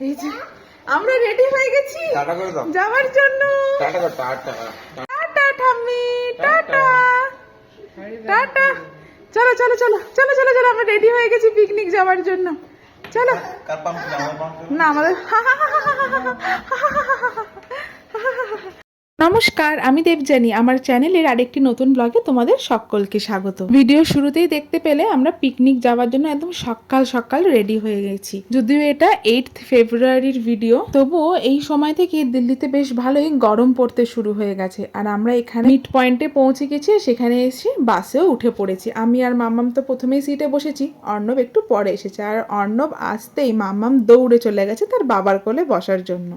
এই যে আমরা রেডি হয়ে গেছি। যাওয়ার জন্য। টাটা ঠাম্মি। টাটা। টাটা। চলো চলো চলো চলো চলো চলো আমরা রেডি হয়ে গেছি পিকনিক যাওয়ার জন্য। চলো। না আমাদের নমস্কার, আমি দেবজানি আমার চ্যানেলের আরেকটি নতুন ব্লগে তোমাদের সকলকে স্বাগত। ভিডিও শুরুতেই দেখতে পেলে আমরা পিকনিক যাওয়ার জন্য একদম সকাল সকাল রেডি হয়ে গেছি। যদিও এটা এইট ফেব্রুয়ারির ভিডিও তবুও এই সময় থেকে দিল্লিতে বেশ ভালোই গরম পড়তে শুরু হয়ে গেছে। আর আমরা এখানে মিড পয়েন্টে পৌঁছে গেছি সেখানে এসে বাসেও উঠে পড়েছি। আমি আর মাম্মাম তো প্রথমেই সিটে বসেছি। অর্ণব একটু পরে এসেছে। আর অর্ণব আসতেই মাম্মাম দৌড়ে চলে গেছে তার বাবার কোলে বসার জন্য।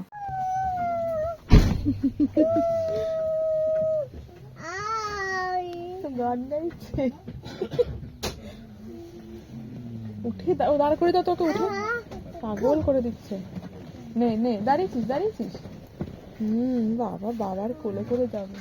উঠে দাও, দাঁড় করে দাও তোকে উঠে। পাগল করে দিচ্ছে। নে নে, দাঁড়িয়েছিস দাঁড়িয়েছিস? হুম, বাবা, বাবার কোলে করে যাবে।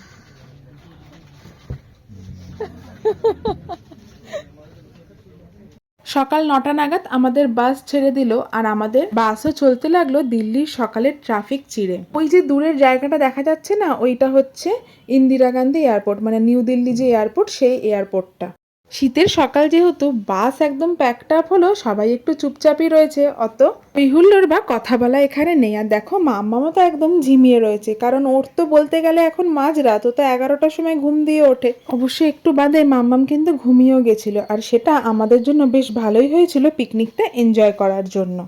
সকাল নটা নাগাদ আমাদের বাস ছেড়ে দিল আর আমাদের বাসও চলতে লাগল দিল্লির সকালের ট্রাফিক চিড়ে। ওই যে দূরের জায়গাটা দেখা যাচ্ছে না, ওইটা হচ্ছে ইন্দিরা গান্ধী এয়ারপোর্ট মানে নিউ দিল্লি যে এয়ারপোর্ট, সেই এয়ারপোর্টটা। শীতের সকাল যেহেতু, বাস একদম প্যাকড আপ হলো, সবাই একটু চুপচাপই রয়েছে। অত বিহুল্লোর বা কথা বলা এখানে নেই। আর দেখো মাম্মামা তো একদম ঝিমিয়ে রয়েছে। কারণ ওর তো বলতে গেলে এখন মাঝরাত, ও তো এগারোটার সময় ঘুম দিয়ে ওঠে। অবশ্যই একটু বাদে মাম্মাম কিন্তু ঘুমিয়েও গেছিল। আর সেটা আমাদের জন্য বেশ ভালোই হয়েছিল পিকনিকটা এনজয় করার জন্য।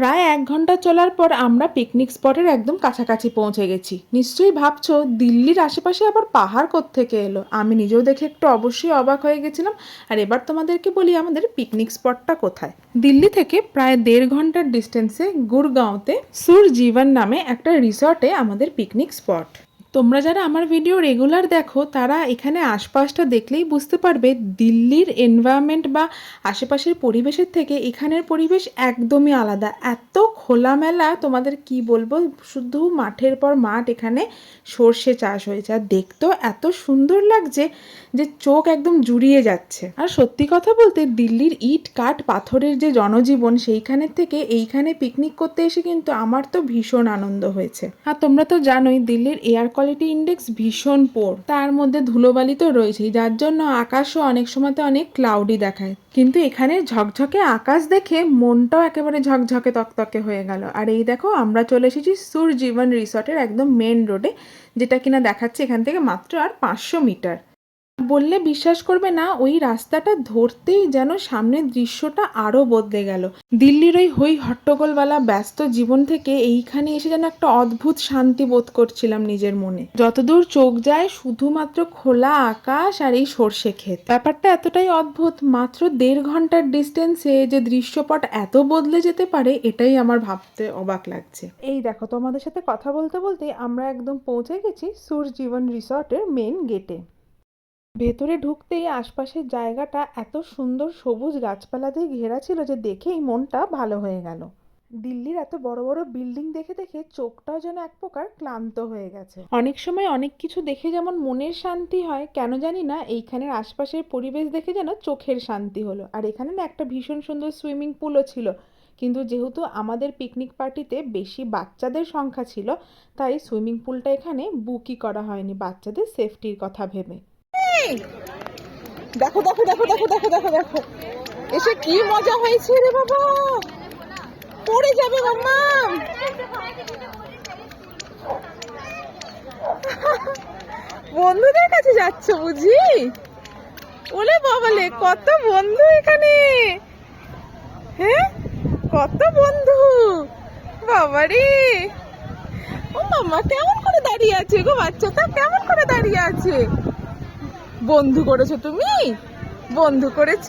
প্রায় এক ঘণ্টা চলার পর আমরা পিকনিক স্পটের একদম কাছাকাছি পৌঁছে গেছি। নিশ্চয়ই ভাবছ, দিল্লির আশেপাশে আবার পাহাড় থেকে এলো? আমি নিজেও দেখে একটু অবশ্যই অবাক হয়ে গেছিলাম। আর এবার তোমাদেরকে বলি আমাদের পিকনিক স্পটটা কোথায়? দিল্লি থেকে প্রায় দেড় ঘণ্টার ডিস্টেন্সে গুরগাঁওতে সুর জীবন নামে একটা রিসর্টে আমাদের পিকনিক স্পট তোমরা যারা আমার ভিডিও রেগুলার দেখো, তারা এখানে আশপাশটা দেখলেই বুঝতে পারবে দিল্লির এনভায়রনমেন্ট বা আশেপাশের পরিবেশের থেকে এখানের পরিবেশ একদমই আলাদা। এত খোলামেলা, তোমাদের কি বলব, শুধু মাঠের পর মাঠ এখানে সর্ষে চাষ হয়েছে। আর দেখতেও এত সুন্দর লাগছে যে চোখ একদম জুড়িয়ে যাচ্ছে। আর সত্যি কথা বলতে দিল্লির ইট কাঠ পাথরের যে জনজীবন সেইখানের থেকে এইখানে পিকনিক করতে এসে কিন্তু আমার তো ভীষণ আনন্দ হয়েছে। আর তোমরা তো জানোই, দিল্লির এয়ার কোয়ালিটি ইন্ডেক্স ভীষণ পোর তার মধ্যে ধুলোবালি তো রয়েছেই, যার জন্য আকাশও অনেক সময়তে অনেক ক্লাউডি দেখায়। কিন্তু এখানে ঝকঝকে আকাশ দেখে মনটাও একেবারে ঝকঝকে তকতকে হয়ে গেল। আর এই দেখো, আমরা চলে এসেছি সুরজীবন রিসর্টের একদম মেন রোডে যেটা কিনা দেখাচ্ছে এখান থেকে মাত্র আর পাঁচশো মিটার। বললে বিশ্বাস করবে না, ওই রাস্তাটা ধরতেই যেন সামনের দৃশ্যটা আরও বদলে গেল। দিল্লির ওই হই হট্টগোলওয়ালা ব্যস্ত জীবন থেকে এইখানে এসে যেন একটা অদ্ভুত শান্তি বোধ করছিলাম নিজের মনে। যতদূর চোখ যায় শুধুমাত্র খোলা আকাশ আর এই সর্ষে ক্ষেত। ব্যাপারটা এতটাই অদ্ভুত, মাত্র দেড় ঘণ্টার ডিস্টেন্সে যে দৃশ্যপট এত বদলে যেতে পারে, এটাই আমার ভাবতে অবাক লাগছে। এই দেখো, তোমাদের সাথে কথা বলতে বলতে আমরা একদম পৌঁছে গেছি সুর জীবন রিসর্টের মেন গেটে। ভেতরে ঢুকতেই আশপাশের জায়গাটা এত সুন্দর সবুজ গাছপালা দিয়ে ঘেরা ছিল যে দেখেই মনটা ভালো হয়ে গেল। দিল্লির এত বড় বড় বিল্ডিং দেখে দেখে চোখটাও যেন এক প্রকার ক্লান্ত হয়ে গেছে। অনেক সময় অনেক কিছু দেখে যেমন মনের শান্তি হয়, কেন জানি না এইখানের আশপাশের পরিবেশ দেখে যেন চোখের শান্তি হলো। আর এখানে না একটা ভীষণ সুন্দর সুইমিং পুলও ছিল। কিন্তু যেহেতু আমাদের পিকনিক পার্টিতে বেশি বাচ্চাদের সংখ্যা ছিল, তাই সুইমিং পুলটা এখানে বুকই করা হয়নি বাচ্চাদের সেফটির কথা ভেবে। দেখো দেখো দেখো দেখো দেখো দেখো দেখো। এসে কি মজা হয়েছে রে বাবা? পড়ে যাবে মাম্মাম বন্ধুদের কাছে যাচ্ছ বুঝি? ওলে বাবালে, কত বন্ধু এখানে। হ্যাঁ? কত বন্ধু। বাবারে। ও মাম্মা, কেমন করে দাঁড়িয়ে আছে গো বাচ্চাটা কেমন করে দাঁড়িয়ে আছে? বন্ধু করেছ তুমি? বন্ধু করেছ?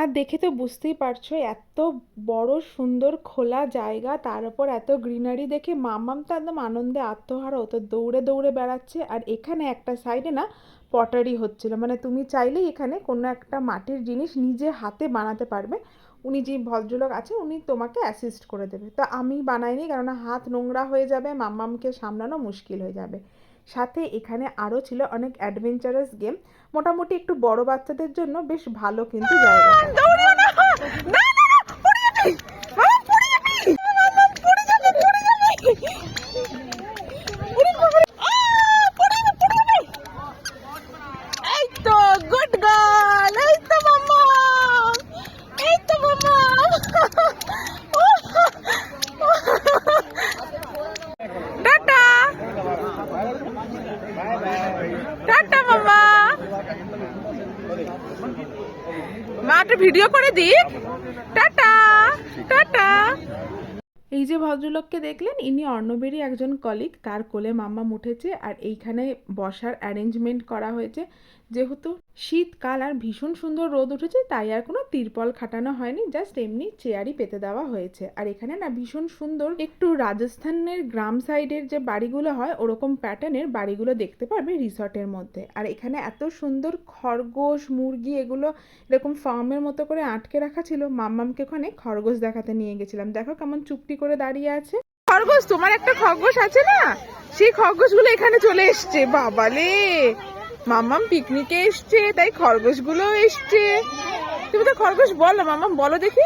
আর দেখে তো বুঝতেই পারছ, এত বড় সুন্দর খোলা জায়গা, তার উপর এত গ্রিনারি দেখে মামাম তো একদম আনন্দে আত্মহারা হতো দৌড়ে দৌড়ে বেড়াচ্ছে। আর এখানে একটা সাইডে না পটারি হচ্ছিল মানে তুমি চাইলেই এখানে কোনো একটা মাটির জিনিস নিজে হাতে বানাতে পারবে। উনি যে ভদ্রলোক আছে, উনি তোমাকে অ্যাসিস্ট করে দেবে। তো আমি বানাইনি, কেননা হাত নোংরা হয়ে যাবে মাম্মামকে সামলানো মুশকিল হয়ে যাবে। সাথে এখানে আরও ছিল অনেক অ্যাডভেঞ্চারাস গেম মোটামুটি একটু বড় বাচ্চাদের জন্য বেশ ভালো কিন্তু জায়গা। টাটা মামা মা, একটা ভিডিও করে দিক। Tata tata. এই যে ভদ্রলোককে দেখলেন, ইনি অর্ণবেরই একজন কলিক তার কোলে মাম্মা উঠেছে আর এইখানে বসার অ্যারেঞ্জমেন্ট করা হয়েছে। যেহেতু শীতকাল আর ভীষণ সুন্দর রোদ উঠেছে, তাই আর কোনো তিরপল খাটানো হয়নি জাস্ট এমনি চেয়ারই পেতে দেওয়া হয়েছে। আর এখানে না ভীষণ সুন্দর একটু রাজস্থানের গ্রাম সাইডের যে বাড়িগুলো হয়, ওরকম প্যাটার্নের বাড়িগুলো দেখতে পারবে রিসর্টের মধ্যে। আর এখানে এত সুন্দর খরগোশ, মুরগি এগুলো এরকম ফার্মের মতো করে আটকে রাখা ছিল, মাম্মামকে ওখানে খরগোশ দেখাতে নিয়ে গেছিলাম। দেখো কেমন চুপটি করে দাঁড়িয়ে আছে। খরগোশ, তোমার একটা খরগোশ আছে না? সেই খরগোশগুলো এখানে চলে এসছে, বাবালে! মাম্মাম পিকনিকে এসছে তাই খরগোশগুলো এসছে। তুমি তো খরগোশ বলো মামাম বলো দেখি।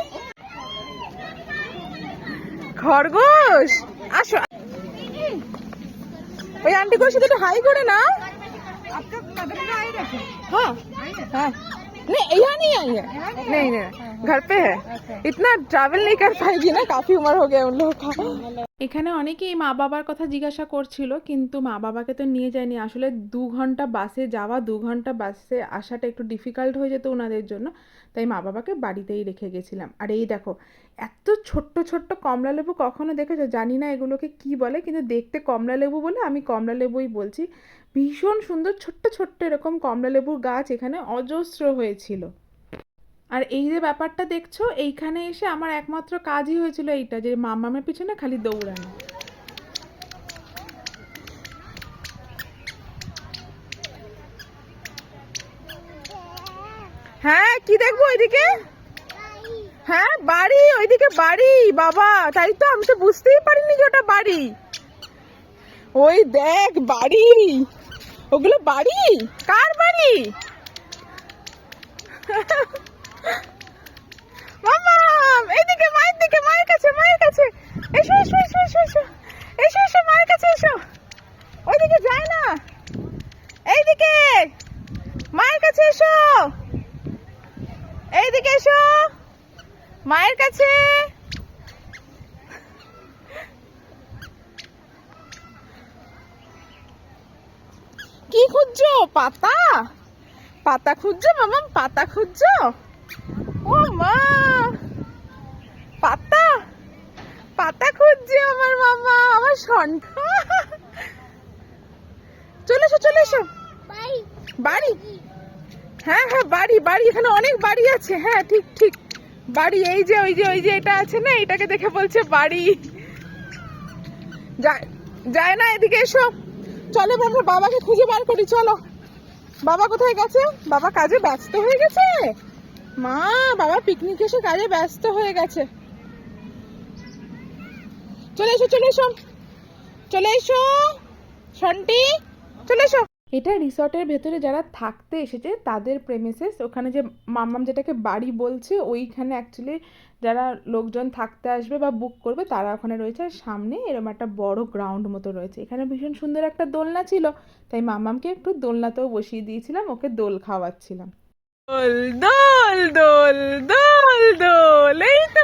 খরগোশ আসো। ওই আন্টি গুলোর সাথে একটু হাই করে না হ্যাঁ হ্যাঁ। নেই এই হ্যাঁ নেই নেই घर पे है इतना ट्रैवल नहीं कर पाएगी ना काफी उम्र हो गया उन लोगों का এখানে অনেকেই মা বাবার কথা জিজ্ঞাসা করছিল কিন্তু মা বাবাকে তো নিয়ে যায়নি আসলে দু ঘন্টা বাসে যাওয়া দু ঘন্টা বাসে আসাটা একটু ডিফিকাল্ট হয়ে যেত ওনাদের জন্য তাই মা বাবাকে বাড়িতেই রেখে গেছিলাম আর এই দেখো এত ছোট্ট ছোট্ট কমলা লেবু কখনো দেখেছো জানি না এগুলোকে কি বলে কিন্তু দেখতে কমলা লেবু বলে আমি কমলা লেবুই বলছি ভীষণ সুন্দর ছোট্ট ছোট্ট এরকম কমলা লেবুর গাছ এখানে অজস্র হয়েছিল আর এই যে ব্যাপারটা দেখছ, এইখানে এসে আমার একমাত্র কাজই হয়েছিল এইটা, যে মামামের পিছনে খালি দৌড়ানো। হ্যাঁ কি দেখব ওইদিকে? হ্যাঁ বাড়ি, ওইদিকে বাড়ি, বাবা। তাই তো, আমি তো বুঝতেই পারিনি যে ওটা বাড়ি। ওই দেখ, বাড়ি। ওগুলো বাড়ি? কার বাড়ি? এইদিকে মায়ের দিকে মায়ের কাছে মায়ের কাছে। এসো এসো এসো এসো এসো। এসো এসো, মায়ের কাছে এসো। ওইদিকে যায় না। এইদিকে। মায়ের কাছে এসো। এইদিকে এসো। মায়ের কাছে। কি খুঁজছো? পাতা? পাতা খুঁজছো, মামা? পাতা খুঁজছো? ও মা পাতা পাতা খুঁজছে আমার মামা আমার সন চলে এসো চলে এসো। বাড়ি। হ্যাঁ হ্যাঁ বাড়ি বাড়ি এখানে অনেক বাড়ি আছে। হ্যাঁ ঠিক ঠিক। বাড়ি এই যে ওই যে ওই যে এটা আছে না এটাকে দেখে বলছে বাড়ি। যায় যায় না এদিকে এসো। চলো আমরা বাবাকে খুঁজে বার করি চলো। বাবা কোথায় গেছে? বাবা কাজে ব্যস্ত হয়ে গেছে? মা বাবা পিকনিক এসে কাজে ব্যস্ত হয়ে গেছে। চলে এসো চলে এসো। চলে এসো। সন্টি চলে এসো। এটা রিসর্টের ভেতরে যারা থাকতে এসেছে তাদের প্রেমিসেস ওখানে যে মাম্মাম যেটাকে বাড়ি বলছে ওইখানে অ্যাকচুয়ালি যারা লোকজন থাকতে আসবে বা বুক করবে তারা ওখানে রয়েছে। আর সামনে এরকম একটা বড় গ্রাউন্ড মতো রয়েছে। এখানে ভীষণ সুন্দর একটা দোলনা ছিল তাই মাম্মামকে একটু দোলনাতেও বসিয়ে দিয়েছিলাম ওকে দোল খাওয়াচ্ছিলাম। দোল দোল দোল দোল এই তো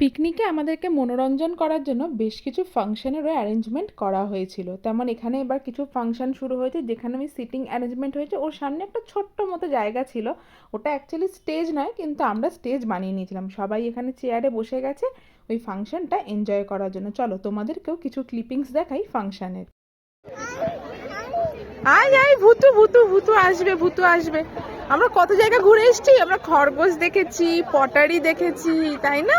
পিকনিকে আমাদেরকে মনোরঞ্জন করার জন্য বেশ কিছু ফাংশনেরও অ্যারেঞ্জমেন্ট করা হয়েছিল। তেমন এখানে এবার কিছু ফাংশন শুরু হয়েছে, যেখানে আমি সিটিং অ্যারেঞ্জমেন্ট হয়েছে। ওর সামনে একটা ছোট্ট মতো জায়গা ছিল। ওটা অ্যাকচুয়ালি স্টেজ নয়, কিন্তু আমরা স্টেজ বানিয়ে নিয়েছিলাম। সবাই এখানে চেয়ারে বসে গেছে ওই ফাংশনটা এনজয় করার জন্য। চলো, তোমাদেরকেও কিছু ক্লিপিংস দেখাই ফাংশনের। আয় আয়, ভুতু ভুতু ভুতু আসবে ভুতু আসবে। আমরা কত জায়গা ঘুরে এসেছি? আমরা খরগোশ দেখেছি, পটারি দেখেছি, তাই না?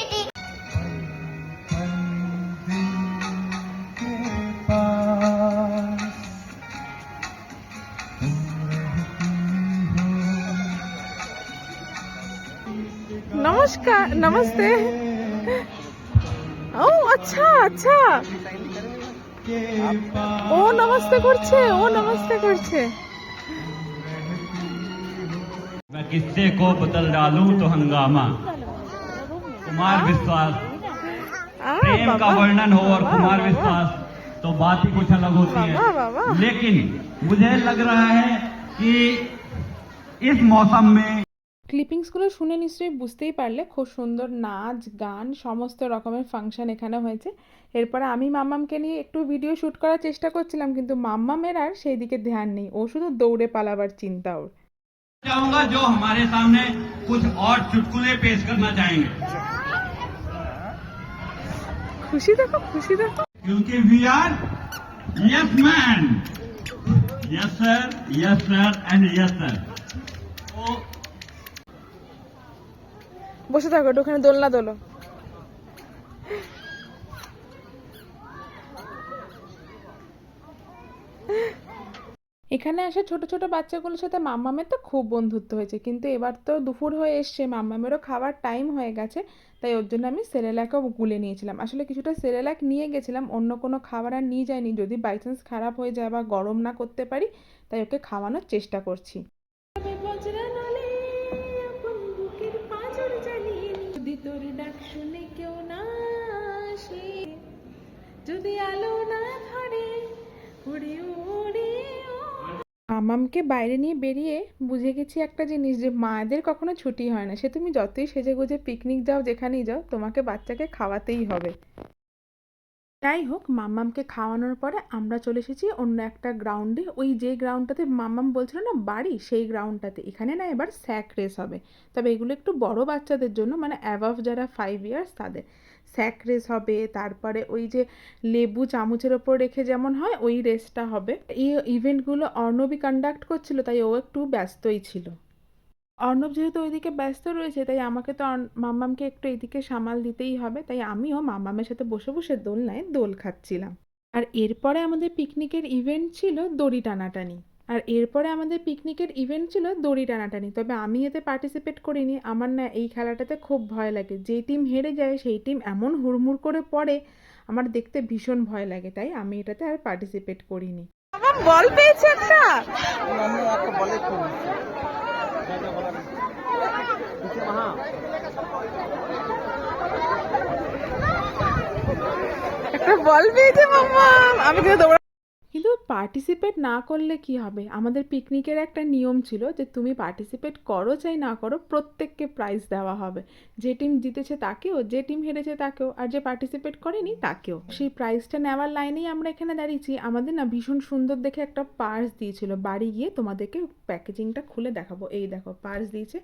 নমস্কার নমস্তে ও আচ্ছা আচ্ছা ও নমস্তে করছে ও নমস্তে করছে मैं किस्से को बदल डालूं तो हंगामा कुमार विश्वास আ, प्रेम का বাবা। वर्णन हो और वाह, कुमार वाह, विश्वास तो बात ही कुछ अलग होती वाह, वाह, वाह। है लेकिन मुझे लग रहा है कि इस मौसम में ক্লিপিংসগুলো শুনে নিশ্চয়ই বুঝতেই পারলে খুব সুন্দর নাচ গান সমস্ত রকমের ফাংশন এখানে হয়েছে এরপরে আমি মাম্মামকে নিয়ে একটু ভিডিও শ্যুট করার চেষ্টা করছিলাম কিন্তু মাম্মামের আর সেই দিকে ধ্যান নেই ও শুধু দৌড়ে পালাবার চিন্তা ওর चाहूंगा जो हमारे सामने कुछ और चुटकुले पेश करना चाहेंगे খুশি দেখো খুশি দেখো क्योंकि we are yes man yes sir yes sir and yes sir বসে থাকো ওখানে দোলনা দোলো এখানে আসে ছোট ছোট বাচ্চাগুলোর সাথে মাম্মামের তো খুব বন্ধুত্ব হয়েছে, কিন্তু এবার তো দুপুর হয়ে এসছে, মাম্মামেরও খাওয়ার টাইম হয়ে গেছে, তাই ওর জন্য আমি সেরেলাকও গুলে নিয়েছিলাম। আসলে কিছুটা সেরেলাক নিয়ে গেছিলাম, অন্য কোনো খাবার আর নিয়ে যায়নি যদি বাই চান্স খারাপ হয়ে যায় বা গরম না করতে পারি, তাই ওকে খাওয়ানোর চেষ্টা করছি। মামামকে বাইরে নিয়ে বেরিয়ে বুঝে গেছি একটা জিনিস যে মায়েদের কখনো ছুটি হয় না। সে তুমি যতই সেজে গুজে পিকনিক যাও, যেখানেই যাও, তোমাকে বাচ্চাকে খাওয়াতেই হবে। যাই হোক মাম্মামকে খাওয়ানোর পরে আমরা চলে এসেছি অন্য একটা গ্রাউন্ডে ওই যে গ্রাউন্ডটাতে মাম্মাম বলছিল না, বাড়ি, সেই গ্রাউন্ডটাতে এখানে না এবার স্যাক রেস হবে। তবে এগুলো একটু বড় বাচ্চাদের জন্য মানে অ্যাভাভ যারা ফাইভ ইয়ার্স তাদের। স্যাক রেস হবে, তারপরে ওই যে লেবু চামচের ওপর রেখে যেমন হয়, ওই রেসটা হবে। এই ইভেন্টগুলো অর্ণবই কন্ডাক্ট করছিল, তাই ও একটু ব্যস্তই ছিল। অর্ণব যেহেতু ওইদিকে ব্যস্ত রয়েছে, তাই আমাকে তো মাম্মামকে একটু এইদিকে সামাল দিতেই হবে, তাই আমিও মাম্মামের সাথে বসে বসে দোলনায় দোল খাচ্ছিলাম। আর এরপরে আমাদের পিকনিকের ইভেন্ট ছিল দড়ি টানাটানি। আর এরপরে আমাদের পিকনিকের ইভেন্ট ছিল দড়ি টানাটানি। তবে আমি এতে পার্টিসিপেট করিনি। আমার না এই খেলাটাতে খুব ভয় লাগে। যে টিম হেরে যায়, সেই টিম এমন হুড়মুড় করে পড়ে, আমার দেখতে ভীষণ ভয় লাগে। তাই আমি এটাতে আর পার্টিসিপেট করিনি। বল পেয়েছে একটা। বলে পেয়েছে মাম্মা আমি কিন্তু কিন্তু পার্টিসিপেট না করলে কি হবে? আমাদের পিকনিকের একটা নিয়ম ছিল যে তুমি পার্টিসিপেট করো চাই না করো, প্রত্যেককে প্রাইজ দেওয়া হবে। যে টিম জিতেছে তাকেও, যে টিম হেরেছে তাকেও, আর যে পার্টিসিপেট করেনি তাকেও। সেই প্রাইজটা নেওয়ার লাইনেই আমরা এখানে দাঁড়িয়েছি। আমাদের না ভীষণ সুন্দর দেখে একটা পার্স দিয়েছিল। বাড়ি গিয়ে তোমাদেরকে প্যাকেজিংটা খুলে দেখাবো। এই দেখো পার্স দিয়েছে।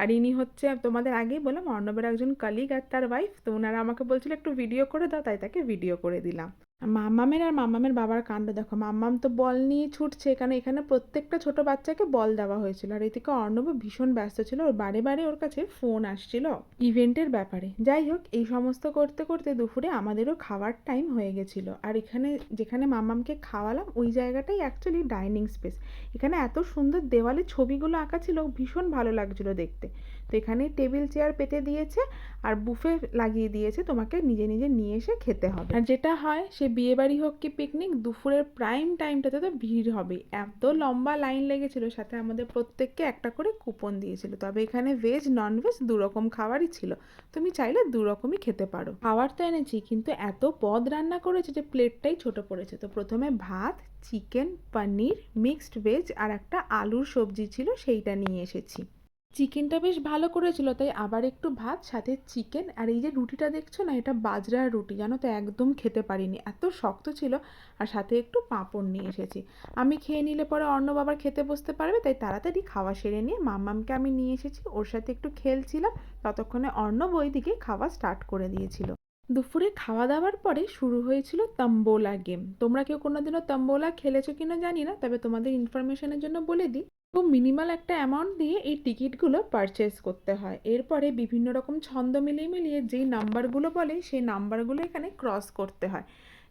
আর ইনি হচ্ছে, তোমাদের আগেই বললাম, অর্ণবের একজন কালিগ আর তার ওয়াইফ তো ওনারা আমাকে বলছিল, একটু ভিডিও করে দাও। তাই তাকে ভিডিও করে দিলাম। মাম্মামের আর মাম্মামের বাবার কাণ্ড, দেখো, মাম্মাম তো বল নিয়ে ছুটছে কারণ এখানে প্রত্যেকটা ছোট বাচ্চাকে বল দেওয়া হয়েছিল। আর এদিকে অর্ণব ভীষণ ব্যস্ত ছিল, ওর বারে বারে ওর কাছে ফোন আসছিল ইভেন্টের ব্যাপারে। যাই হোক, এই সমস্ত করতে করতে দুপুরে আমাদেরও খাওয়ার টাইম হয়ে গেছিল। আর এখানে, যেখানে মাম্মামকে খাওয়ালাম, ওই জায়গাটাই অ্যাকচুয়ালি ডাইনিং স্পেস এখানে এত সুন্দর দেওয়ালে ছবিগুলো আঁকা ছিল, ভীষণ ভালো লাগছিল দেখতে। তো এখানে টেবিল চেয়ার পেতে দিয়েছে আর বুফে লাগিয়ে দিয়েছে, তোমাকে নিজে নিজে নিয়ে এসে খেতে হবে। আর যেটা হয়, সে বিয়ে বাড়ি হোক কি পিকনিক দুপুরের প্রাইম টাইমটাতে তো ভিড় হবে। এত লম্বা লাইন লেগেছিল, সাথে আমাদের প্রত্যেককে একটা করে কুপন দিয়েছিল। তবে এখানে ভেজ নন ভেজ দু রকম খাবারই ছিল। তুমি চাইলে দু রকমই খেতে পারো। খাবার তো এনেছি, কিন্তু এত পদ রান্না করেছে যে প্লেটটাই ছোট পড়েছে। তো প্রথমে ভাত চিকেন পনির মিক্সড ভেজ আর একটা আলুর সবজি ছিল, সেইটা নিয়ে এসেছি। চিকেনটা বেশ ভালো করেছিল, তাই আবার একটু ভাত, সাথে চিকেন আর এই যে রুটিটা দেখছ না, এটা বাজরার রুটি, জানো তো, একদম খেতে পারিনি। এত শক্ত ছিল, আর সাথে একটু পাঁপড় নিয়ে এসেছি। আমি খেয়ে নিলে পরে অন্য বাবার খেতে বসতে পারবে, তাই তাড়াতাড়ি খাওয়া সেরে নিয়ে মামামকে আমি নিয়ে এসেছি, ওর সাথে একটু খেলছিলাম, ততক্ষণে অর্ণব ওইদিকে খাওয়া স্টার্ট করে দিয়েছিল। দুপুরে খাওয়া দাওয়ার পরে শুরু হয়েছিল তাম্বোলা গেম। তোমরা কেউ কোনোদিনও তাম্বোলা খেলেছো কিনা জানি না, তবে তোমাদের ইনফরমেশনের জন্য বলে দিই, খুব মিনিমাল একটা অ্যামাউন্ট দিয়ে এই টিকিটগুলো পারচেস করতে হয়। এরপরে বিভিন্ন রকম ছন্দ মিলিয়ে মিলিয়ে যেই নাম্বারগুলো বলে, সেই নাম্বারগুলো এখানে ক্রস করতে হয়।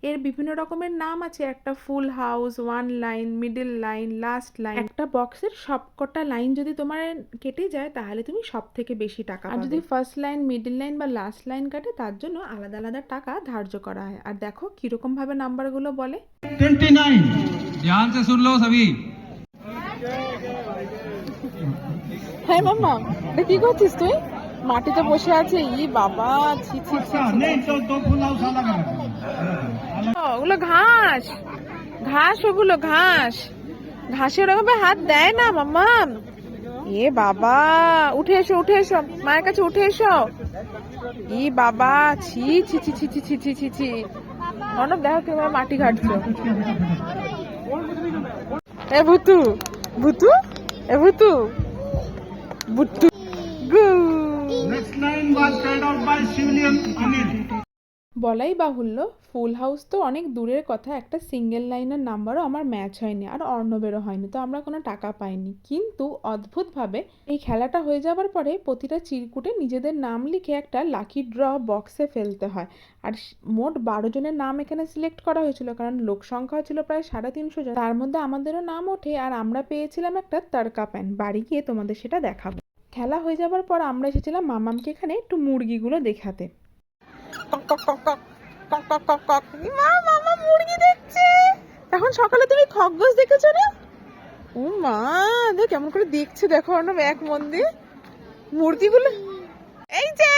এর বিভিন্ন রকমের নাম আছে। একটা full house one line middle line last line একটা বক্সের সবকটা লাইন যদি তোমার কেটে যায় তাহলে তুমি সব থেকে বেশি টাকা আর যদি ফার্স্ট লাইন মিডিল লাইন বা লাস্ট লাইন কাটে তার জন্য আলাদা আলাদা টাকা ধার্য করা হয়। আর দেখো কীরকম ভাবে নাম্বারগুলো বলে। কি করছিস তুই? মাটিতে বসে আছে। ই বাবা ছি ওগুলো ঘাস। ঘাস ওগুলো ঘাস। ঘাসে ওরকম হাত দেয় না মাম্মা। এ বাবা উঠে এসো উঠে এসো। মায়ের কাছে উঠে এসো। ই বাবা ছি ছি ছি ছি ছি ছি ছি ছি ছি। অনব দেখো কেমন মাটি ঘাটছো। এ ভুতু ভুতু এ ভুতু। ভুতু গু। বলাই বাহুল্য ফুল হাউস তো অনেক দূরের কথা, একটা সিঙ্গেল লাইনের নাম্বারও আমার ম্যাচ হয়নি, আর অর্ণবেরও হয়নি, তো আমরা কোনো টাকা পাইনি। কিন্তু অদ্ভুতভাবে এই খেলাটা হয়ে যাওয়ার পরে প্রতিটা চিরকুটে নিজেদের নাম লিখে একটা লাকি ড্র বক্সে ফেলতে হয়। আর মোট বারো জনের নাম এখানে সিলেক্ট করা হয়েছিল, কারণ লোক সংখ্যা ছিল প্রায় সাড়ে তিনশো জন। তার মধ্যে আমাদেরও নাম ওঠে, আর আমরা পেয়েছিলাম একটা তড়কা প্যান বাড়ি গিয়ে তোমাদের সেটা দেখাবো। খেলা হয়ে যাবার পর আমরা এসেছিলাম মামামকে এখানে একটু মুরগিগুলো দেখাতে। মা, মামা মুরগি দেখছে। এখন সকালে তুমি খগ্গস দেখেছ না? ও মা, দেখ কেমন করে দেখছে, দেখো অর্ণব এক মন দিয়ে মূর্তিগুলো এই যে।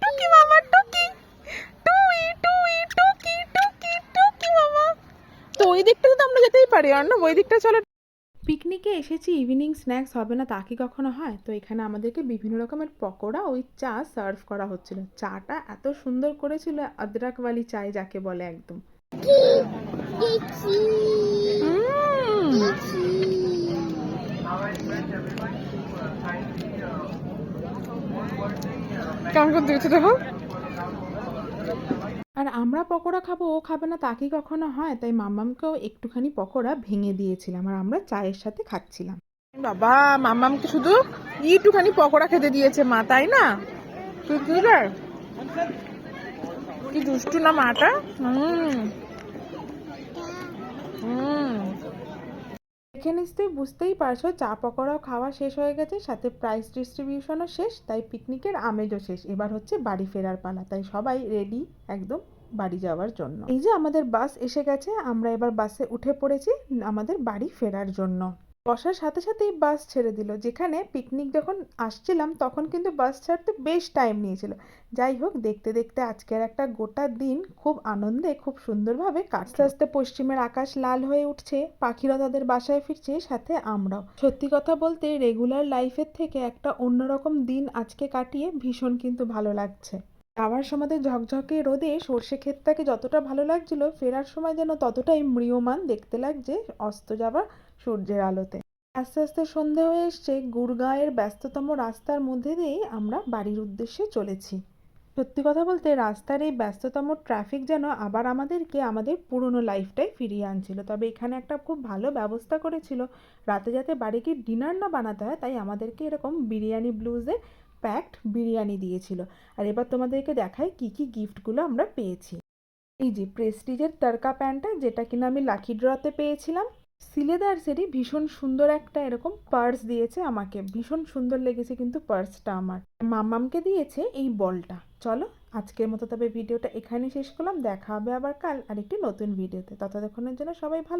টুকি মামা, টুকি। টুই টুই, টুকি টুকি টুকি মামা। তো ওই দিকটা তো আমরা যেতেই পারি অর্ণব ওই দিকটা চলো পিকনিকে এসেছি ইভিনিং স্ন্যাক্স হবে না তা কি কখনো হয়? তো এখানে আমাদেরকে বিভিন্ন রকমের পকোড়া ওই চা সার্ভ করা হচ্ছিল। চাটা এত সুন্দর করেছিল আদরাকওয়ালি চাই যাকে বলে একদম। কেমন দেখো? আর আমরা পকোড়া খাব, ও খাবে না তাকে কখনো হয়? তাই মাম্মামকেও একটুখানি পকোড়া ভেঙে দিয়েছিলাম আর আমরা চায়ের সাথে খাচ্ছিলাম। বাবা, মাম্মামকে শুধু একটুখানি পকোড়া খেতে দিয়েছে মা, তাই না? কি দুষ্টু না মাটা? হুম। হুম। দেখে নিশ্চয়ই বুঝতেই পারছ চা পকোড়াও খাওয়া শেষ হয়ে গেছে, সাথে প্রাইস ডিস্ট্রিবিউশনও শেষ, তাই পিকনিকের আমেজও শেষ। এবার হচ্ছে বাড়ি ফেরার পালা, তাই সবাই রেডি একদম বাড়ি যাওয়ার জন্য। এই যে আমাদের বাস এসে গেছে, আমরা এবার বাসে উঠে পড়েছি আমাদের বাড়ি ফেরার জন্য। বসার সাথে সাথেই বাস ছেড়ে দিল। যেখানে পিকনিক যখন আসছিলাম, তখন কিন্তু বাস ছাড়তে বেশ টাইম নিয়েছিল। যাই হোক, দেখতে দেখতে আজকের একটা গোটা দিন খুব আনন্দে, খুব সুন্দরভাবে কাটতে আস্তে পশ্চিমের আকাশ লাল হয়ে উঠছে, পাখিরা তাদের বাসায় ফিরছে, সাথে আমরাও। সত্যি কথা বলতে রেগুলার লাইফের থেকে একটা অন্যরকম দিন আজকে কাটিয়ে ভীষণ কিন্তু ভালো লাগছে। যাওয়ার সময় ঝকঝকে রোদে সর্ষে ক্ষেতটাকে যতটা ভালো লাগছিল, ফেরার সময় যেন ততটাই ম্রিয়মান দেখতে লাগছে, অস্ত যাওয়া সূর্যের আলোতে। আস্তে আস্তে সন্ধে হয়ে এসছে গুড়গাঁয়ের ব্যস্ততম রাস্তার মধ্যে দিয়েই আমরা বাড়ির উদ্দেশ্যে চলেছি। সত্যি কথা বলতে রাস্তার এই ব্যস্ততম ট্রাফিক যেন আবার আমাদেরকে আমাদের পুরনো লাইফটাই ফিরিয়ে আনছিল। তবে এখানে একটা খুব ভালো ব্যবস্থা করেছিল, রাতে যাতে বাড়ি গিয়ে ডিনার না বানাতে হয়, তাই আমাদেরকে এরকম বিরিয়ানি ব্লুজে প্যাকড বিরিয়ানি দিয়েছিল। আর এবার তোমাদেরকে দেখাই কি কি গিফটগুলো আমরা পেয়েছি। এই যে, প্রেস্টিজের তড়কা প্যান্টটা যেটা কিনা আমি লাকি ড্রতে পেয়েছিলাম সিলেদার্সেরই ভীষণ সুন্দর একটা এরকম পার্স দিয়েছে আমাকে। ভীষণ সুন্দর লেগেছে কিন্তু পার্সটা আমার। মামামকে দিয়েছে এই বলটা। চলো, আজকের মতো তবে ভিডিওটা এখানে শেষ করলাম। দেখা হবে আবার কাল আর একটি নতুন ভিডিওতে। ততক্ষণের জন্য সবাই ভালো